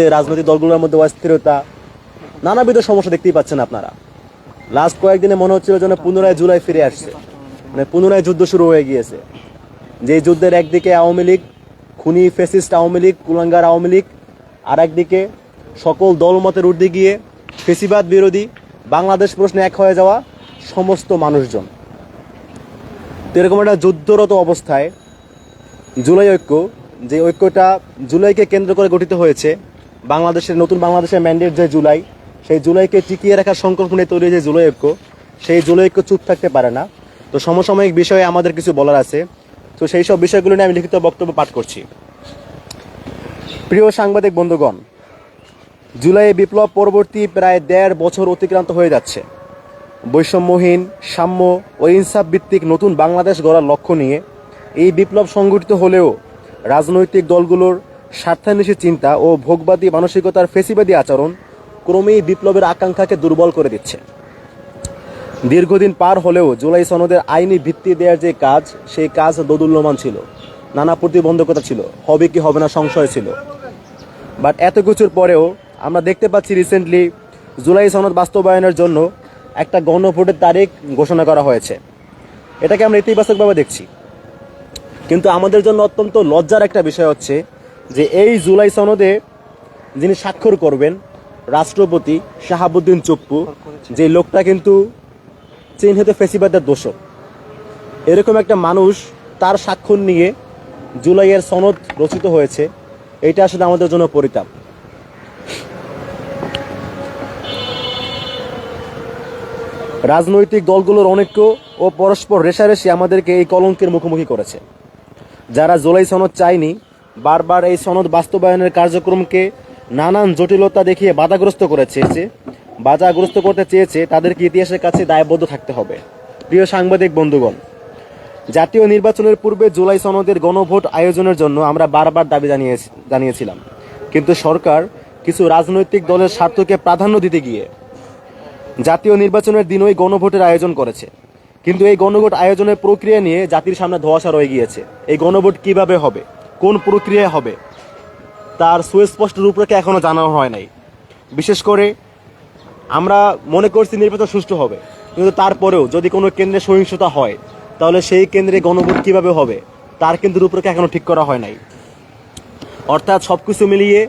রাজনৈতিক দলগুলোর মধ্যে অস্থিরতা, নানাবিধ সমস্যা দেখতেই পাচ্ছেন আপনারা। লাস্ট কয়েকদিনে মনে হচ্ছিল যেন পুনরায় জুলাই ফিরে আসছে। মানে পুনরায় যুদ্ধ শুরু হয়ে গিয়েছে। যে যুদ্ধের একদিকে আওয়ামী লীগ, খুনি ফেসিস্ট আওয়ামী লীগ, কুলাঙ্গার আওয়ামী লীগ আর একদিকে সকল দলমতের ঊর্ধ্বে গিয়ে ফেসিবাদ বিরোধী, বাংলাদেশ প্রশ্নে এক হয়ে যাওয়া সমস্ত মানুষজন। তো এরকম একটা যুদ্ধরত অবস্থায় জুলাই ঐক্য, যে ঐক্যটা জুলাইকে কেন্দ্র করে গঠিত হয়েছে বাংলাদেশের, নতুন বাংলাদেশের ম্যান্ডেট যে জুলাই, সেই জুলাইকে টিকিয়ে রাখার সংকল্প নিয়ে তৈরি যে জুলাই ঐক্য সেই জুলাই ঐক্য চুপ থাকতে পারে না। তো সমসাময়িক বিষয়ে আমাদের কিছু বলার আছে। তো সেই সব বিষয়গুলো নিয়ে আমি লিখিত বক্তব্য পাঠ করছি। প্রিয় সাংবাদিক বন্ধুগণ জুলাই বিপ্লব পরবর্তী প্রায় দেড় বছর অতিক্রান্ত হয়ে যাচ্ছে। বৈষম্যহীন, সাম্য ও ইনসাফ ভিত্তিক নতুন বাংলাদেশ গড়ার লক্ষ্য নিয়ে এই বিপ্লব সংগঠিত হলেও রাজনৈতিক দলগুলোর স্বার্থান্বেষী চিন্তা ও ভোগবাদী মানসিকতার ফেসিবাদী আচরণ ক্রমেই বিপ্লবের আকাঙ্ক্ষাকে দুর্বল করে দিচ্ছে। দীর্ঘদিন পার হলেও জুলাই সনদের আইনি ভিত্তি দেওয়ার যে কাজ, সেই কাজ দোদুল্যমান ছিল। নানা প্রতিবন্ধকতা ছিল। হবে কি হবে না সংশয় ছিল। বাট এত কিছুর পরেও আমরা দেখতে পাচ্ছি রিসেন্টলি জুলাই সনদ বাস্তবায়নের জন্য একটা গণভোটের তারিখ ঘোষণা করা হয়েছে। এটাকে আমরা ইতিবাচকভাবে দেখছি। কিন্তু আমাদের জন্য অত্যন্ত লজ্জার একটা বিষয় হচ্ছে যে এই জুলাই সনদে যিনি স্বাক্ষর করবেন, রাষ্ট্রপতি শাহাবুদ্দিন চুপ্পু, যে লোকটা কিন্তু চিহ্নিত ফেসিবাদের দোষক। এরকম একটা মানুষ তার স্বাক্ষর নিয়ে জুলাইয়ের সনদ রচিত হয়েছে, এটা আসলে আমাদের জন্য পরিতাপ। রাজনৈতিক দলগুলোর অনৈক্য ও পরস্পর রেশারেশি আমাদেরকে এই কলঙ্কের মুখোমুখি করেছে। যারা জুলাই সনদ চায়নি বারবার এই সনদ বাস্তবায়নের কার্যক্রমকে নানান জটিলতা দেখিয়ে বাধাগ্রস্ত করে চেয়েছে বাধাগ্রস্ত করতে চেয়েছে তাদেরকে ইতিহাসের কাছে দায়বদ্ধ থাকতে হবে। প্রিয় সাংবাদিক বন্ধুগণ, জাতীয় নির্বাচনের পূর্বে জুলাই সনদের গণভোট আয়োজনের জন্য আমরা বারবার দাবি জানিয়ে জানিয়েছিলাম। কিন্তু সরকার কিছু রাজনৈতিক দলের স্বার্থকে প্রাধান্য দিতে গিয়ে জাতীয় নির্বাচনের দিনই গণভোটের আয়োজন করেছে। কিন্তু এই গণভোট আয়োজনের প্রক্রিয়া নিয়ে জাতির সামনে ধোয়াশা রয়ে গিয়েছে। এই গণভোট কীভাবে হবে? কোন প্রক্রিয়ায় হবে, তার সুস্পষ্ট রূপরেখা এখনও জানানো হয় নাই। বিশেষ করে আমরা মনে করছি নির্বাচন সুষ্ঠু হবে, কিন্তু তারপরেও যদি কোনো কেন্দ্রে সহিংসতা হয়, তাহলে সেই কেন্দ্রে গণভোট কীভাবে হবে, তার কিন্তু রূপরেখা এখনও ঠিক করা হয় নাই। অর্থাৎ সব কিছু মিলিয়ে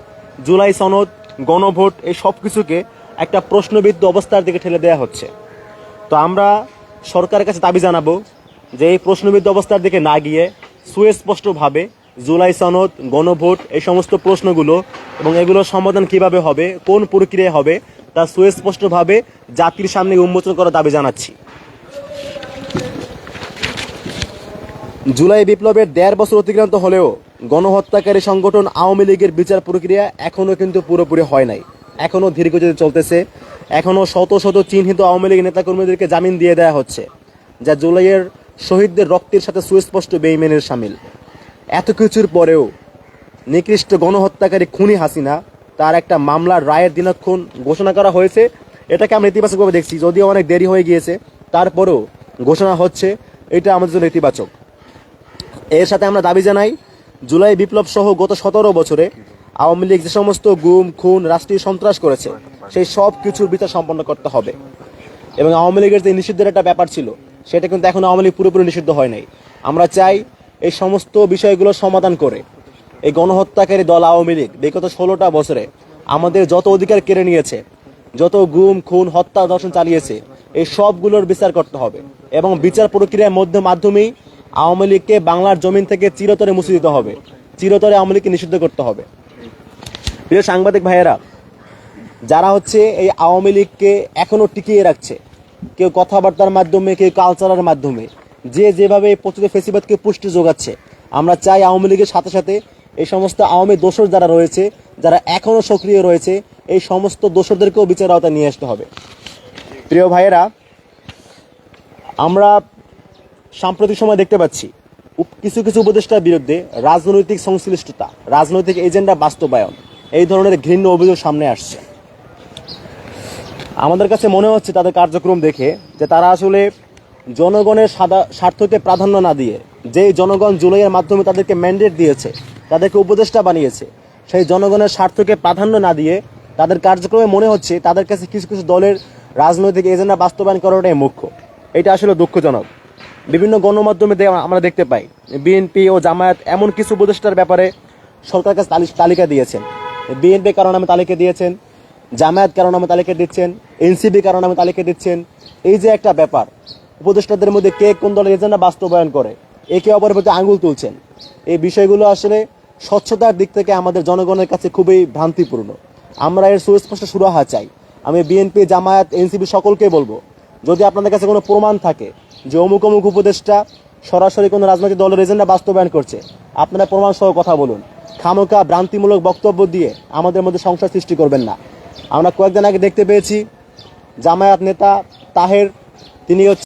জুলাই সনদ, গণভোট, এই সব কিছুকে একটা প্রশ্নবিদ্ধ অবস্থার দিকে ঠেলে দেওয়া হচ্ছে। তো আমরা সরকারের কাছে দাবি জানাব যে এই প্রশ্নবিদ্ধ অবস্থার দিকে না গিয়ে সুস্পষ্টভাবে জুলাই সনদ, গণভোট, এই সমস্ত প্রশ্নগুলো এবং এগুলোর সমাধান কীভাবে হবে, কোন প্রক্রিয়ায় হবে, তা সুস্পষ্টভাবে জাতির সামনে উন্মোচন করার দাবি জানাচ্ছি। জুলাই বিপ্লবের দেড় বছর অতিক্রান্ত হলেও গণহত্যাকারী সংগঠন আওয়ামী লীগের বিচার প্রক্রিয়া এখনও কিন্তু পুরোপুরি হয় নাই। এখনও ধীরগতিতে চলতেছে। এখনও শত শত চিহ্নিত আওয়ামী লীগ নেতাকর্মীদেরকে জামিন দিয়ে দেওয়া হচ্ছে, যা জুলাইয়ের শহীদদের রক্তের সাথে সুস্পষ্ট বেইমেনের সামিল। এত কিছুর পরেও নিকৃষ্ট গণহত্যাকারী খুনি হাসিনা তার একটা মামলার রায়ের দিনক্ষণ ঘোষণা করা হয়েছে। এটাকে আমরা ইতিবাচকভাবে দেখছি, যদিও অনেক দেরি হয়ে গিয়েছে। তারপরেও ঘোষণা হচ্ছে, এটা আমাদের জন্য ইতিবাচক। এর সাথে আমরা দাবি জানাই, জুলাই বিপ্লব সহ গত সতেরো বছরে আওয়ামী লীগ যে সমস্ত গুম, খুন, রাষ্ট্রীয় সন্ত্রাস করেছে, সেই সব কিছুর বিচার সম্পন্ন করতে হবে। এবং আওয়ামী লীগের যে নিষিদ্ধের একটা ব্যাপার ছিল, সেটা কিন্তু এখন আওয়ামী লীগ পুরোপুরি নিষিদ্ধ হয় নাই। আমরা চাই এই সমস্ত বিষয়গুলো সমাধান করে। এই গণহত্যাকারী দল আওয়ামী লীগ বিগত ষোলোটা বছরে আমাদের যত অধিকার কেড়ে নিয়েছে, যত গুম, খুন, হত্যা দর্শন চালিয়েছে, এই সবগুলোর বিচার করতে হবে এবং বিচার প্রক্রিয়ার মধ্যে মাধ্যমেই আওয়ামী লীগকে বাংলার জমিন থেকে চিরতরে মুছে দিতে হবে, চিরতরে আওয়ামী লীগকে নিষিদ্ধ করতে হবে। প্রিয় সাংবাদিক ভাইয়েরা, যারা হচ্ছে এই আওয়ামী লীগকে এখনও টিকিয়ে রাখছে, কেউ কথাবার্তার মাধ্যমে, কেউ কালচারের মাধ্যমে যে যেভাবে প্রচুর ফেসিবাদকে পুষ্টি যোগাচ্ছে, আমরা চাই আওয়ামী লীগের সাথে সাথে এই সমস্ত আওয়ামী দোষর যারা রয়েছে, যারা এখনও সক্রিয় রয়েছে, এই সমস্ত দোষরদেরকেও বিচার আওতায় নিয়ে আসতে হবে। প্রিয় ভাইয়েরা, আমরা সাম্প্রতিক সময় দেখতে পাচ্ছি কিছু কিছু উপদেষ্টার বিরুদ্ধে রাজনৈতিক সংশ্লিষ্টতা, রাজনৈতিক এজেন্ডা বাস্তবায়ন, এই ধরনের ঘৃণ্য অভিযোগ সামনে আসছে। আমাদের কাছে মনে হচ্ছে তাদের কার্যক্রম দেখে যে তারা আসলে জনগণের সাদা স্বার্থকে প্রাধান্য না দিয়ে, যেই জনগণ জুলাইয়ের মাধ্যমে তাদেরকে ম্যান্ডেট দিয়েছে, তাদেরকে উপদেষ্টা বানিয়েছে, সেই জনগণের স্বার্থকে প্রাধান্য না দিয়ে তাদের কার্যক্রমে মনে হচ্ছে তাদের কাছে কিছু কিছু দলের রাজনৈতিক এজেন্ডা বাস্তবায়ন করাটাই মুখ্য। এটা আসলে দুঃখজনক। বিভিন্ন গণমাধ্যমে আমরা দেখতে পাই বিএনপি ও জামায়াত এমন কিছু উপদেষ্টার ব্যাপারে সরকার কাছে তালি- তালিকা দিয়েছেন। বিএনপি কারণ নামে তালিকা দিয়েছেন, জামায়াত কারণ নামে তালিকা দিচ্ছেন এনসিবি কারণ নামে তালিকা দিচ্ছেন। এই যে একটা ব্যাপার উপদেষ্টাদের মধ্যে কে কোন দলের এজেন্ডা বাস্তবায়ন করে? একে অপরের প্রতি আঙুল তুলছেন। এই বিষয়গুলো আসলে স্বচ্ছতার দিক থেকে আমাদের জনগণের কাছে খুবই ভ্রান্তিপূর্ণ। আমরা এর সুস্পষ্ট সুরাহা চাই। আমি বিএনপি, জামায়াত এনসিবি সকলকে বলব, যদি আপনাদের কাছে কোনো প্রমাণ থাকে যে অমুক অমুক উপদেষ্টা সরাসরি কোনো রাজনৈতিক দলের এজেন্ডা বাস্তবায়ন করছে, আপনারা প্রমাণ সহ কথা বলুন। খামোকা ভ্রান্তিমূলক বক্তব্য দিয়ে আমাদের মধ্যে সংসার সৃষ্টি করবেন না। আমরা কয়েকদিন আগে দেখতে পেয়েছি, জামায়াত নেতা তাহের, তিনি হচ্ছে